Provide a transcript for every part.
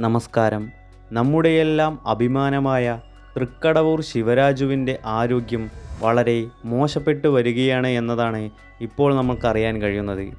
നമസ്കാരം. നമ്മുടെയെല്ലാം അഭിമാനമായ തൃക്കടവൂർ ശിവരാജുവിന്റെ ആരോഗ്യം വളരെ മോശപ്പെട്ടു വരികയാണ് എന്നതാണ് ഇപ്പോൾ നമുക്കറിയാൻ കഴിയുന്നത്.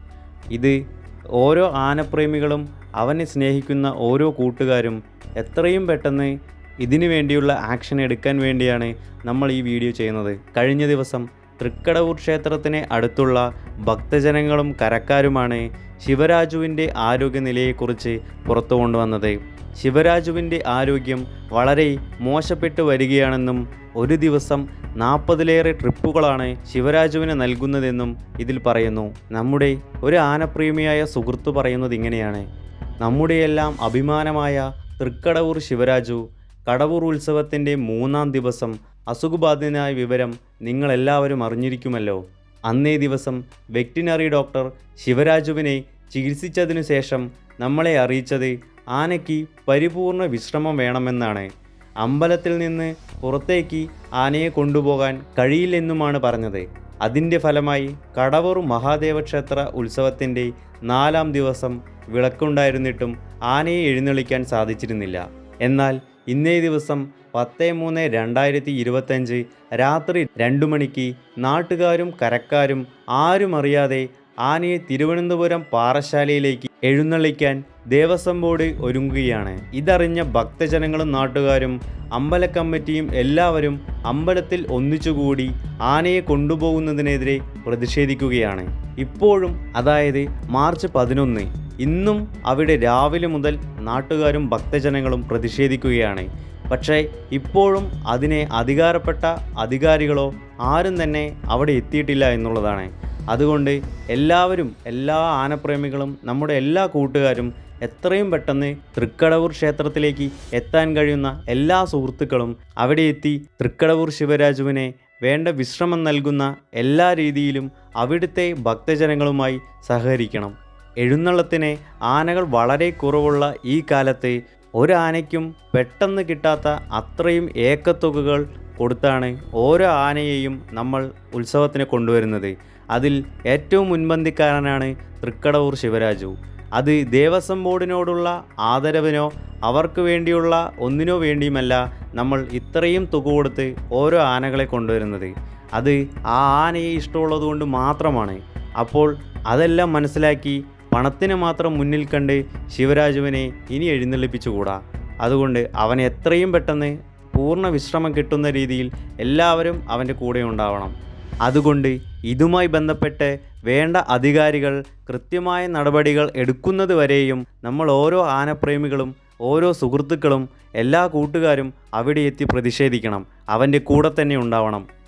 ഇത് ഓരോ ആനപ്രേമികളും അവനെ സ്നേഹിക്കുന്ന ഓരോ കൂട്ടുകാരും എത്രയും പെട്ടെന്ന് ഇതിനു വേണ്ടിയുള്ള ആക്ഷൻ എടുക്കാൻ വേണ്ടിയാണ് നമ്മൾ ഈ വീഡിയോ ചെയ്യുന്നത്. കഴിഞ്ഞ ദിവസം തൃക്കടവൂർ ക്ഷേത്രത്തിന് അടുത്തുള്ള ഭക്തജനങ്ങളും കരക്കാരുമാണ് ശിവരാജുവിന്റെ ആരോഗ്യനിലയെക്കുറിച്ച് പുറത്തു കൊണ്ടുവന്നത്. ശിവരാജുവിന്റെ ആരോഗ്യം വളരെ മോശപ്പെട്ടു വരികയാണെന്നും ഒരു ദിവസം നാൽപ്പതിലേറെ ട്രിപ്പുകളാണ് ശിവരാജുവിന് നൽകുന്നതെന്നും ഇതിൽ പറയുന്നു. നമ്മുടെ ഒരു ആനപ്രേമിയായ സുഹൃത്തു പറയുന്നത് ഇങ്ങനെയാണ്. നമ്മുടെയെല്ലാം അഭിമാനമായ തൃക്കടവൂർ ശിവരാജു കടവൂർ ഉത്സവത്തിന്റെ മൂന്നാം ദിവസം അസുഖബാധിതനായ വിവരം നിങ്ങളെല്ലാവരും അറിഞ്ഞിരിക്കുമല്ലോ. അന്നേ ദിവസം വെറ്റിനറി ഡോക്ടർ ശിവരാജുവിനെ ചികിത്സിച്ചതിനു ശേഷം നമ്മളെ അറിയിച്ചത് ആനയ്ക്ക് പരിപൂർണ വിശ്രമം വേണമെന്നാണ്. അമ്പലത്തിൽ നിന്ന് പുറത്തേക്ക് ആനയെ കൊണ്ടുപോകാൻ കഴിയില്ലെന്നുമാണ് പറഞ്ഞത്. അതിന്റെ ഫലമായി കടവൂർ മഹാദേവ ക്ഷേത്ര ഉത്സവത്തിന്റെ നാലാം ദിവസം വിളക്കുണ്ടായിരുന്നിട്ടും ആനയെ എഴുന്നള്ളിക്കാൻ സാധിച്ചിരുന്നില്ല. എന്നാൽ ഇന്നേ ദിവസം പത്ത് മൂന്ന് രണ്ടായിരത്തി ഇരുപത്തഞ്ച് രാത്രി രണ്ടു മണിക്ക് നാട്ടുകാരും കരക്കാരും ആരും അറിയാതെ ആനയെ തിരുവനന്തപുരം പാറശാലയിലേക്ക് എഴുന്നള്ളിക്കാൻ ദേവസ്വം ബോർഡ് ഒരുങ്ങുകയാണ്. ഇതറിഞ്ഞ ഭക്തജനങ്ങളും നാട്ടുകാരും അമ്പല കമ്മിറ്റിയും എല്ലാവരും അമ്പലത്തിൽ ഒന്നിച്ചുകൂടി ആനയെ കൊണ്ടുപോകുന്നതിനെതിരെ പ്രതിഷേധിക്കുകയാണ്. ഇപ്പോഴും അതായത് മാർച്ച് പതിനൊന്ന് ഇന്നും അവിടെ രാവിലെ മുതൽ നാട്ടുകാരും ഭക്തജനങ്ങളും പ്രതിഷേധിക്കുകയാണ്. പക്ഷേ ഇപ്പോഴും അതിനെ അധികാരപ്പെട്ട അധികാരികളോ ആരും തന്നെ അവിടെ എത്തിയിട്ടില്ല എന്നുള്ളതാണ്. അതുകൊണ്ട് എല്ലാവരും എല്ലാ ആനപ്രേമികളും നമ്മുടെ എല്ലാ കൂട്ടുകാരും എത്രയും പെട്ടെന്ന് തൃക്കടവൂർ ക്ഷേത്രത്തിലേക്ക് എത്താൻ കഴിയുന്ന എല്ലാ സുഹൃത്തുക്കളും അവിടെ എത്തി തൃക്കടവൂർ ശിവരാജുവിനെ വേണ്ട വിശ്രമം നൽകുന്ന എല്ലാ രീതിയിലും അവിടുത്തെ ഭക്തജനങ്ങളുമായി സഹകരിക്കണം. എഴുന്നള്ളത്തിന് ആനകൾ വളരെ കുറവുള്ള ഈ കാലത്ത് ഒരു ആനയ്ക്കും പെട്ടെന്ന് കിട്ടാത്ത അത്രയും ഏക്കത്തുകകൾ കൊടുത്താണ് ഓരോ ആനയെയും നമ്മൾ ഉത്സവത്തിന് കൊണ്ടുവരുന്നത്. അതിൽ ഏറ്റവും മുൻപന്തിക്കാരനാണ് തൃക്കടവൂർ ശിവരാജു. അത് ദേവസ്വം ബോർഡിനോടുള്ള ആദരവിനോ അവർക്ക് വേണ്ടിയുള്ള ഒന്നിനോ വേണ്ടിയുമല്ല നമ്മൾ ഇത്രയും തുക കൊടുത്ത് ഓരോ ആനകളെ കൊണ്ടുവരുന്നത്. അത് ആ ആനയെ ഇഷ്ടമുള്ളത് കൊണ്ട് മാത്രമാണ്. അപ്പോൾ അതെല്ലാം മനസ്സിലാക്കി പണത്തിന് മാത്രം മുന്നിൽ കണ്ട് ശിവരാജുവിനെ ഇനി എഴുന്നള്ളിപ്പിച്ചുകൂടാ? അതുകൊണ്ട് അവൻ എത്രയും പെട്ടെന്ന് പൂർണ വിശ്രമം കിട്ടുന്ന രീതിയിൽ എല്ലാവരും അവന്റെ കൂടെ ഉണ്ടാവണം. അതുകൊണ്ട് ഇതുമായി ബന്ധപ്പെട്ട് വേണ്ട അധികാരികൾ കൃത്യമായ നടപടികൾ എടുക്കുന്നത് വരെയും നമ്മൾ ഓരോ ആനപ്രേമികളും ഓരോ സുഹൃത്തുക്കളും എല്ലാ കൂട്ടുകാരും അവിടെ എത്തി പ്രതിഷേധിക്കണം. അവന്റെ കൂടെ തന്നെ ഉണ്ടാവണം.